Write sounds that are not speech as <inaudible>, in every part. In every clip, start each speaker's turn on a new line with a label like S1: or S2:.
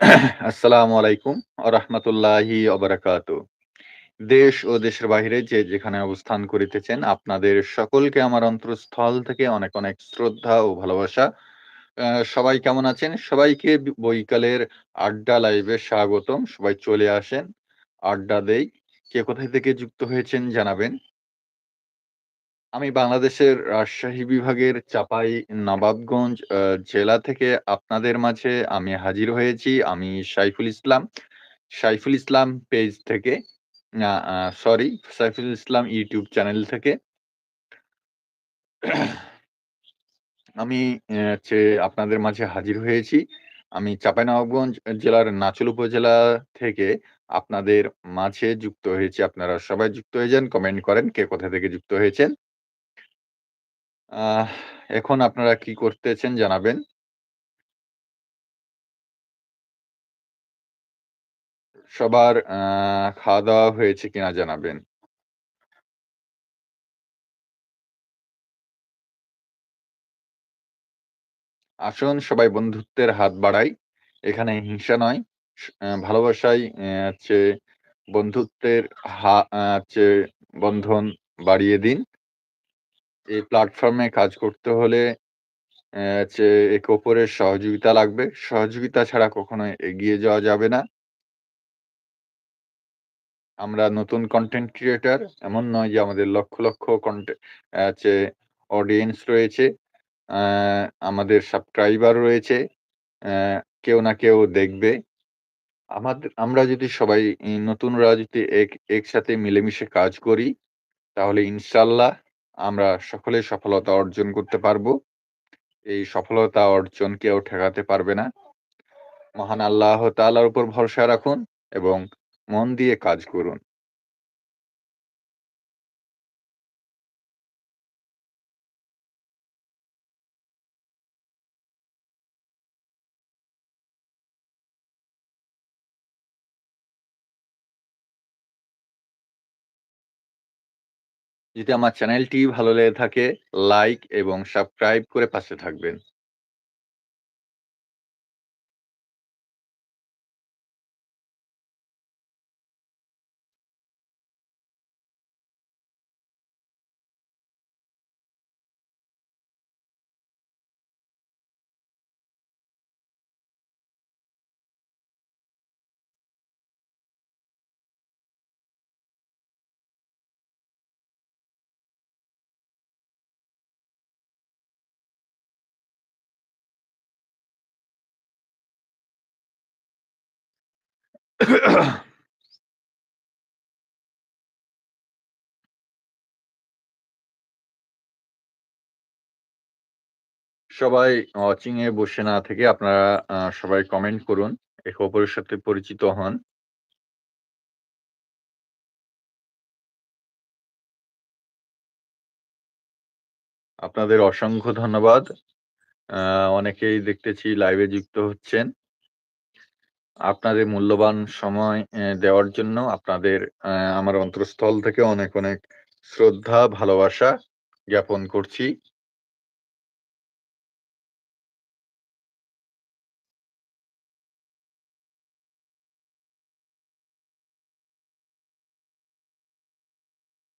S1: আসসালামু আলাইকুম ওয়া রাহমাতুল্লাহি ওয়া দেশ ও দেশের বাহিরে যে যেখানে অবস্থান করিতেছেন আপনাদের সকলকে আমার অন্তরস্থল থেকে অনেক, অনেক শ্রদ্ধা ও ভালোবাসা। সবাই কেমন আছেন? সবাইকে বৈকালের আড্ডা লাইভে স্বাগতম। সবাই চলে আসেন, আড্ডা দেই। কে কোথায় থেকে যুক্ত হয়েছেন জানাবেন। আমি বাংলাদেশের রাজশাহী বিভাগের চাঁপাই নবাবগঞ্জ জেলা থেকে আপনাদের মাঝে আমি হাজির হয়েছি। আমি সাইফুল ইসলাম। সাইফুল ইসলাম পেজ থেকে sorry Saiful Islam YouTube channel থেকে। আমি হচ্ছে আপনাদের মাঝে হাজির হয়েছি। আমি চাঁপাইনবাবগঞ্জ জেলার নাচোল উপজেলা থেকে আপনাদের মাঝে যুক্ত হয়েছি। আপনারা সবাই যুক্ত হয়ে যান, কমেন্ট করেন কে কোথা থেকে যুক্ত হয়েছেন। আহ, এখন আপনারা কি করতেছেন জানাবেন। সবার আ খাওয়া-দাওয়া হয়েছে কিনা জানাবেন। আসুন, সবাই বন্ধুত্বের হাত বাড়াই। এখানে হিংসা নয়। ভালোবাসাই হচ্ছে বন্ধুত্বের হা হচ্ছে বন্ধন বাড়িয়ে দিন। এই প্ল্যাটফর্মে কাজ করতে হলে হচ্ছে একে অপরের সহযোগিতা লাগবে। সহযোগিতা ছাড়া কখনোই এগিয়ে যাওয়া যাবে না। আমরা নতুন কন্টেন্ট ক্রিয়েটার এমন নয় যে আমাদের লক্ষ, লক্ষ হচ্ছে অডিয়েন্স রয়েছে। আমাদের সাবস্ক্রাইবার রয়েছে। কেউ না কেউ দেখবে। আমাদের আমরা যদি সবাই নতুনরা যদি এক একসাথে মিলেমিশে কাজ করি, তাহলে ইনশাআল্লাহ আমরা সকলে সফলতা অর্জন করতে পারব। এই সফলতা অর্জন কেউ ঠেকাতে পারবে না। মহান আল্লাহ তালার উপর ভরসা রাখুন এবং মন দিয়ে কাজ করুন। যদি আমার চ্যানেলটি ভালো লেগে থাকে লাইক এবং সাবস্ক্রাইব করে পাশে থাকবেন। <coughs> সবাই ওয়াচিং এ বসে না থেকে আপনারা সবাই কমেন্ট করুন। একে অপরের সাথে পরিচিত হন। আপনাদের অসংখ্য ধন্যবাদ। অনেকেই দেখতেছি লাইভে যুক্ত হচ্ছেন। আপনাদের মূল্যবান সময় দেওয়ার জন্য আপনাদের আমার অন্তরস্থল থেকে অনেক, অনেক শ্রদ্ধা, ভালোবাসা জ্ঞাপন করছি।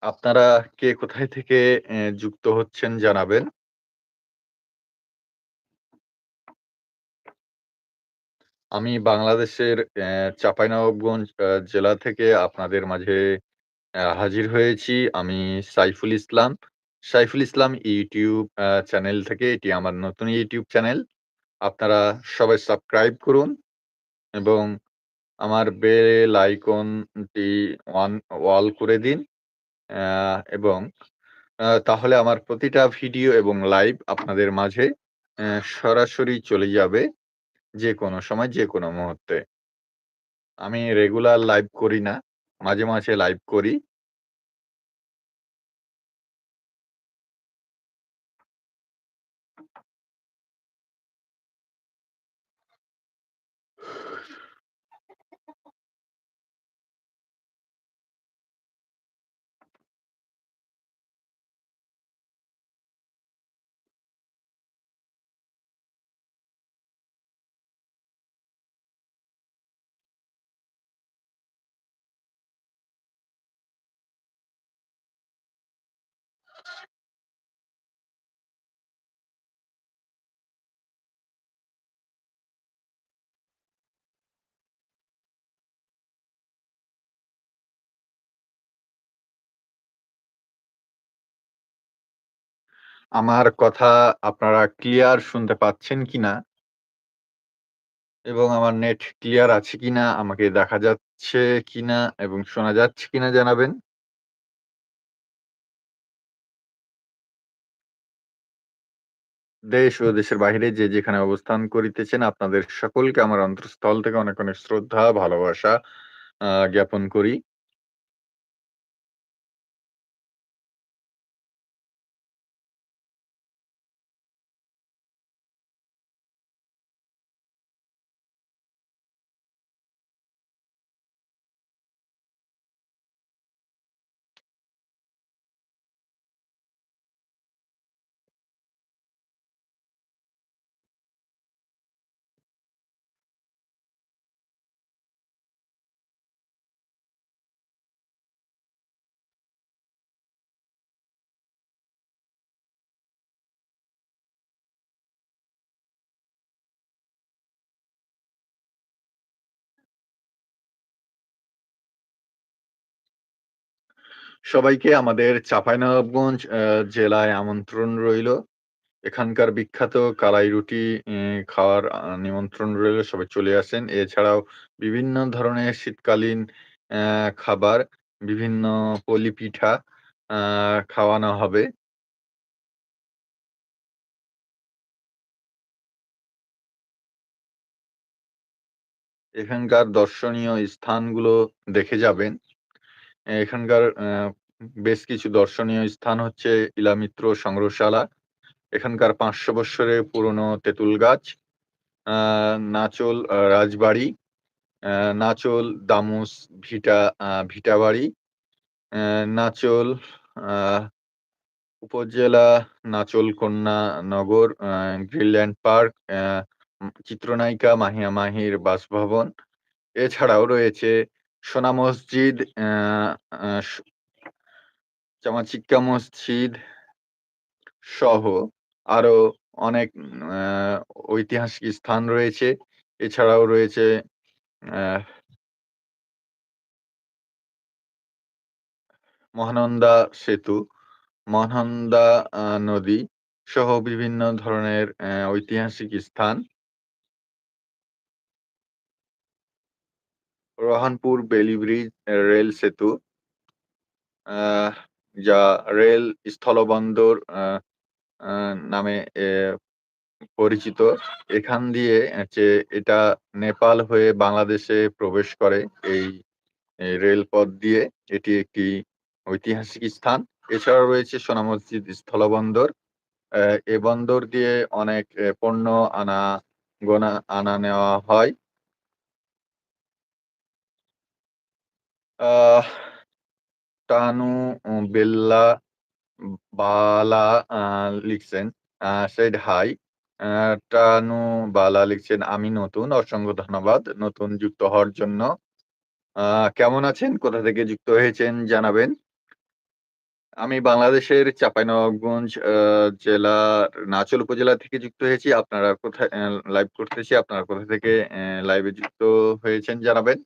S1: আপনারা কে কোথায় থেকে যুক্ত হচ্ছেন জানাবেন। আমি বাংলাদেশের অ্যা চাঁপাইনবাবগঞ্জ জেলা থেকে আপনাদের মাঝে হাজির হয়েছি। আমি সাইফুল ইসলাম। সাইফুল ইসলাম ইউটিউব চ্যানেল থেকে এটি আমার নতুন ইউটিউব চ্যানেল। আপনারা সবাই সাবস্ক্রাইব করুন এবং আমার বেল আইকনটি অন অল করে দিন। এবং তাহলে আমার প্রতিটা ভিডিও এবং লাইভ আপনাদের মাঝে সরাসরি চলে যাবে। যেকোনো সময় যেকোনো মুহূর্তে। আমি রেগুলার লাইভ করি না। মাঝে, মাঝে লাইভ করি। আমার কথা আপনারা ক্লিয়ার শুনতে পাচ্ছেন কিনা? এবং আমার নেট ক্লিয়ার আছে কিনা, আমাকে দেখা যাচ্ছে কিনা এবং শোনা যাচ্ছে কিনা জানাবেন? দেশ ও দেশের বাহিরে যে যেখানে অবস্থান করিতেছেন আপনাদের সকলকে আমার অন্তরস্থল থেকে অনেক, অনেক শ্রদ্ধা, ভালোবাসা আহ জ্ঞাপন করি। সবাইকে আমাদের চাঁপাইনবাবগঞ্জ জেলায় আমন্ত্রণ রইল। এখানকার বিখ্যাত কালাই রুটি খাওয়ার নিমন্ত্রণ রইল। সবাই চলে আসেন। এছাড়াও বিভিন্ন ধরনের শীতকালীন খাবার, বিভিন্ন পলি পিঠা খাওয়ানো হবে। এখানকার দর্শনীয় স্থানগুলো দেখে যাবেন। এখানকার বেশ কিছু দর্শনীয় স্থান হচ্ছে ইলামিত্র সংগ্রহশালা। এখানকার ৫০০ বৎসরের পুরনো তেঁতুল গাছ, নাচোল রাজবাড়ি, নাচোল দামুস ভিটা ভিটাবাড়ি, নাচোল উপজেলা নাচোল কন্যা নগর, গ্রিনল্যান্ড পার্ক, চিত্রনায়িকা মাহিয়া মাহির বাসভবন। এছাড়াও রয়েছে সোনা মসজিদ, আ মসজিদ সহ আরও অনেক ঐতিহাসিক স্থান রয়েছে। এছাড়াও রয়েছে মহানন্দা সেতু, মহানন্দা নদী সহ বিভিন্ন ধরনের ঐতিহাসিক স্থান। রোহানপুর বেলি ব্রিজ রেল সেতু। যা রেল স্থলবন্দর নামে পরিচিত। এখান দিয়ে হচ্ছে এটা নেপাল হয়ে বাংলাদেশে প্রবেশ করে এই রেলপথ দিয়ে। এটি একটি ঐতিহাসিক স্থান। এছাড়া রয়েছে সোনা মসজিদ স্থলবন্দর। এ বন্দর দিয়ে অনেক পণ্য আনা-গোনা আনা-নেওয়া হয়। টানু বেল্লা বালা লিখছেন hi আ টানু বালা লিখছেন, "আমি নতুন। অসংখ্য ধন্যবাদ নতুন যুক্ত হওয়ার জন্য। কেমন আছেন? কোথা থেকে যুক্ত হয়েছেন জানাবেন?" আমি বাংলাদেশের চাঁপাইনবাবগঞ্জ জেলার নাচল উপজেলা থেকে যুক্ত হয়েছি। আপনারা কোথায় লাইভ করতেছি। আপনারা কোথা থেকে লাইভে যুক্ত হয়েছেন জানাবেন।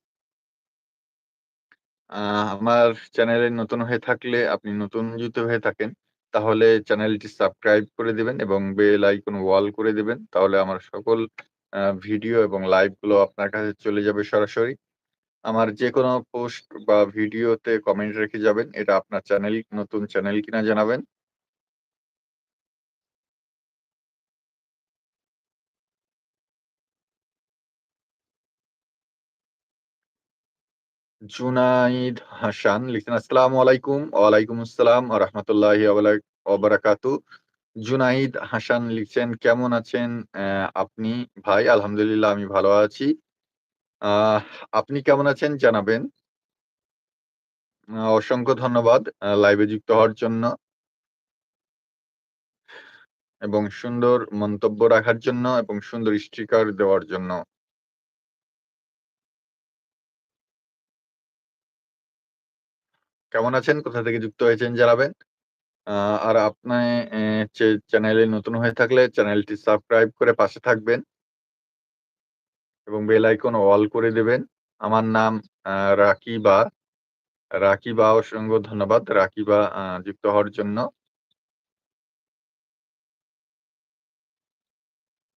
S1: আ আমার চ্যানেলে নতুন হয়ে থাকলে আপনি নতুন যুক্ত হয়ে থাকেন, তাহলে চ্যানেলটি সাবস্ক্রাইব করে দিবেন এবং বেল আইকন ওয়াল করে দিবেন। তাহলে আমার সকল ভিডিও এবং লাইভগুলো আপনার কাছে চলে যাবে সরাসরি। আমার যে কোনো পোস্ট বা ভিডিওতে কমেন্ট রেখে যাবেন। এটা আপনার চ্যানেল, নতুন চ্যানেল কিনা জানাবেন। জুনাইদ হাসান লিখছেন, "আসসালামু আলাইকুম।" ওয়ালাইকুম আসসালাম রাহমাতুল্লাহি ওয়া বালা ওয়া বারাকাতু। জুনাইদ হাসান লিখছেন, "কেমন আছেন আপনি?" ভাই আলহামদুলিল্লাহ আমি ভালো আছি। আপনি কেমন আছেন জানাবেন। অসংখ্য ধন্যবাদ লাইভে যুক্ত হওয়ার জন্য। এবং সুন্দর মন্তব্য রাখার জন্য এবং সুন্দর স্টিকার দেওয়ার জন্য। কেমন আছেন? কোথা থেকে যুক্ত হয়েছেন জানাবেন। আর আপনি চ্যানেলে নতুন হয়ে থাকলে চ্যানেলটি সাবস্ক্রাইব করে পাশে থাকবেন। এবং বেল আইকন অল করে দেবেন। আমার নাম রাকিবা। রাকিবা, অসংখ্য ধন্যবাদ রাকিবা যুক্ত হওয়ার জন্য।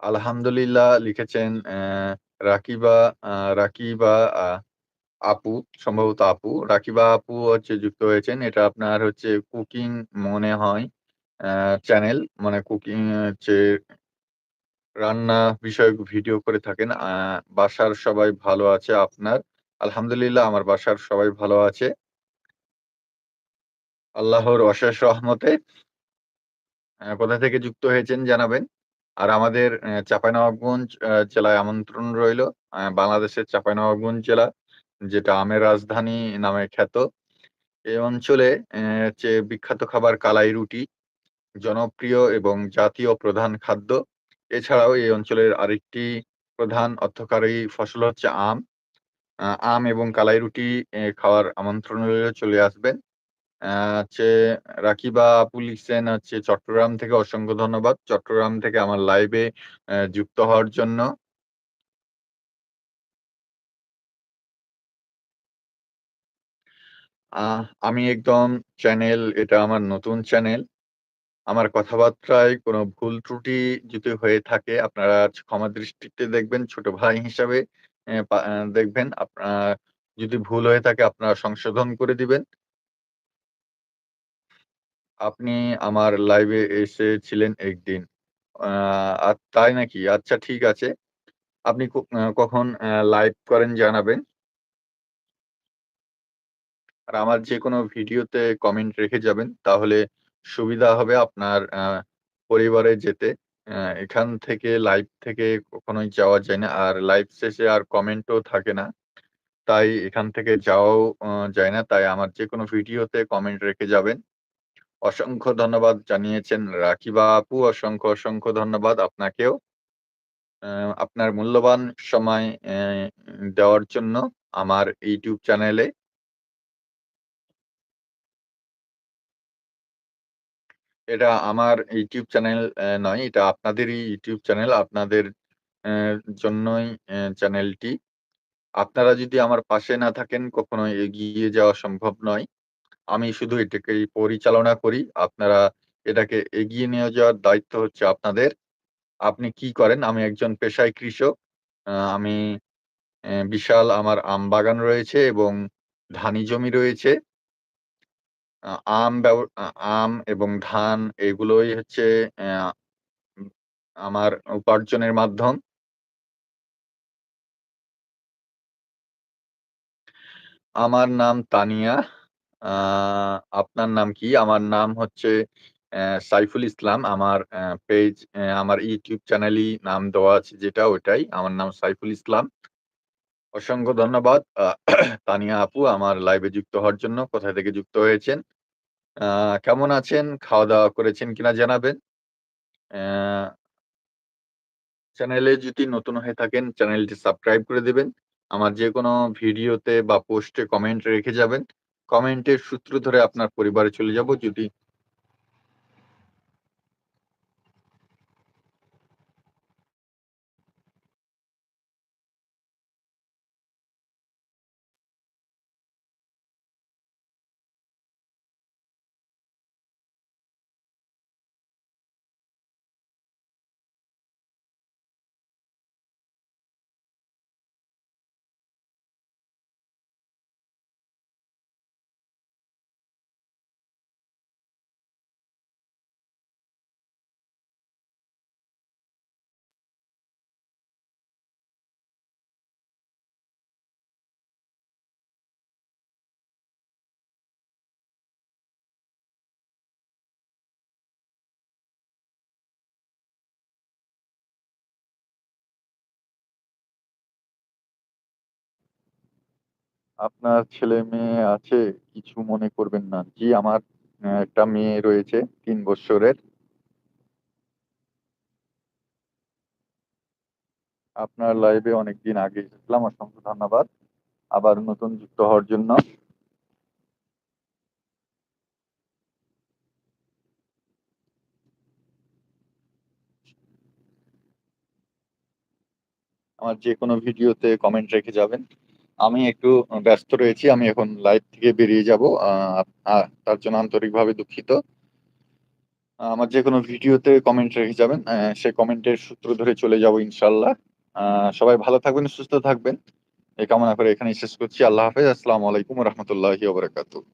S1: আলহামদুলিল্লাহ লিখেছেন রাকিবা রাকিবা আপু, সম্ভবত আপু। রাকিবা আপু হচ্ছে যুক্ত হয়েছেন। এটা আপনার হচ্ছে কুকিং মনে হয় চ্যানেল। মানে কুকিং হচ্ছে রান্না বিষয়ক ভিডিও করে থাকেন। বাসার সবাই ভালো আছে আপনার? আলহামদুলিল্লাহ আমার বাসার সবাই ভালো আছে। আল্লাহর অশেষ রহমতে। কোথা থেকে যুক্ত হয়েছেন জানাবেন। আর আমাদের চাঁপাইনবাবগঞ্জ জেলায় আমন্ত্রণ রইল। বাংলাদেশের চাঁপাইনবাবগঞ্জ জেলা, যেটা আমের রাজধানী নামে খ্যাত। এই অঞ্চলে হচ্ছে বিখ্যাত খাবার কালাই রুটি, জনপ্রিয় এবং জাতীয় প্রধান খাদ্য। এছাড়াও এই অঞ্চলের আরেকটি প্রধান অর্থকারী ফসল হচ্ছে আম। আম এবং কালাই রুটি এ খাওয়ার আমন্ত্রণ চলে আসবেন। হচ্ছে রাকিবা আপু লিখছেন হচ্ছে চট্টগ্রাম থেকে অসংখ্য ধন্যবাদ। চট্টগ্রাম থেকে আমার লাইভে যুক্ত হওয়ার জন্য। আহ, আমি একদম চ্যানেল এটা আমার নতুন চ্যানেল। আমার কথাবার্তায় কোনো ভুল ত্রুটি যদি হয়ে থাকে, আপনারা ক্ষমা দৃষ্টিতে দেখবেন। ছোট ভাই হিসাবে দেখবেন। আপনা যদি ভুল হয়ে থাকে, আপনারা সংশোধন করে দিবেন। আপনি আমার লাইভে এসেছিলেন একদিন। আ আ তাই নাকি? আচ্ছা ঠিক আছে। আপনি কখন লাইভ করেন জানাবেন। আর আমার যেকোনো ভিডিওতে কমেন্ট রেখে যাবেন। তাহলে সুবিধা হবে আপনার পরিবারে যেতে। এখান থেকে লাইভ থেকে কখনোই যাওয়া যায় না। আর লাইভ শেষে আর কমেন্টও থাকে না। তাই এখান থেকে যাওয়াও যায় না। তাই আমার যেকোনো ভিডিওতে কমেন্ট রেখে যাবেন। অসংখ্য ধন্যবাদ জানিয়েছেন রাকিবা আপু। অসংখ্য, অসংখ্য ধন্যবাদ আপনাকেও। আপনার মূল্যবান সময় দেওয়ার জন্য আমার ইউটিউব চ্যানেলে। এটা আমার ইউটিউব চ্যানেল নয়। এটা আপনাদেরই ইউটিউব চ্যানেল। আপনাদের জন্যই চ্যানেলটি। আপনারা যদি আমার পাশে না থাকেন, কখনোই এগিয়ে যাওয়া সম্ভব নয়। আমি শুধু এটাকেই পরিচালনা করি। আপনারা এটাকে এগিয়ে নিয়ে যাওয়ার দায়িত্ব হচ্ছে আপনাদের। আপনি কি করেন? আমি একজন পেশায় কৃষক। আমি বিশাল আমার আম বাগান রয়েছে এবং ধানি জমি রয়েছে। আম আম এবং ধান এগুলোই হচ্ছে আমার উপার্জনের মাধ্যম। আমার নাম তানিয়া। আপনার নাম কি? আমার নাম হচ্ছে সাইফুল ইসলাম। আমার পেজ আমার ইউটিউব চ্যানেলই নাম দেওয়া আছে যেটা ওটাই। আমার নাম সাইফুল ইসলাম। অসংখ্য ধন্যবাদ তানিয়া আপু, আমার লাইভে যুক্ত হওয়ার জন্য। কোথা থেকে যুক্ত হয়েছেন? কেমন আছেন? খাওয়া-দাওয়া করেছেন কিনা জানাবেন। চ্যানেলে যদি নতুন হয়ে থাকেন, চ্যানেলটি সাবস্ক্রাইব করে দিবেন। আমার যেকোনো ভিডিওতে বা পোস্টে কমেন্ট রেখে যাবেন। কমেন্টের সূত্র ধরে আপনার পরিবারে চলে যাব যদি আপনার ছেলে মেয়ে আছে? কিছু মনে করবেন না। জি, আমার একটা মেয়ে রয়েছে তিন বৎসরের। আপনার লাইভে অনেকদিন আগে এসেছিলাম। অসংখ্য ধন্যবাদ। আবার নতুন যুক্ত হওয়ার জন্য। আমার যে কোনো ভিডিওতে কমেন্ট রেখে যাবেন। আমি একটু ব্যস্ত রয়েছি। আমি এখন লাইভ থেকে বেরিয়ে যাব তার জন্য আন্তরিকভাবে দুঃখিত। আমার যে কোনো ভিডিওতে কমেন্ট রেখে যাবেন। অ্যা সে কমেন্টের সূত্র ধরে চলে যাব ইনশাল্লাহ সবাই ভালো থাকবেন, সুস্থ থাকবেন। এই কামনা করে এখানেই শেষ করছি। আল্লাহ হাফেজ। আসসালামু আলাইকুম রহমতুল্লাহি বারাকাতুহু।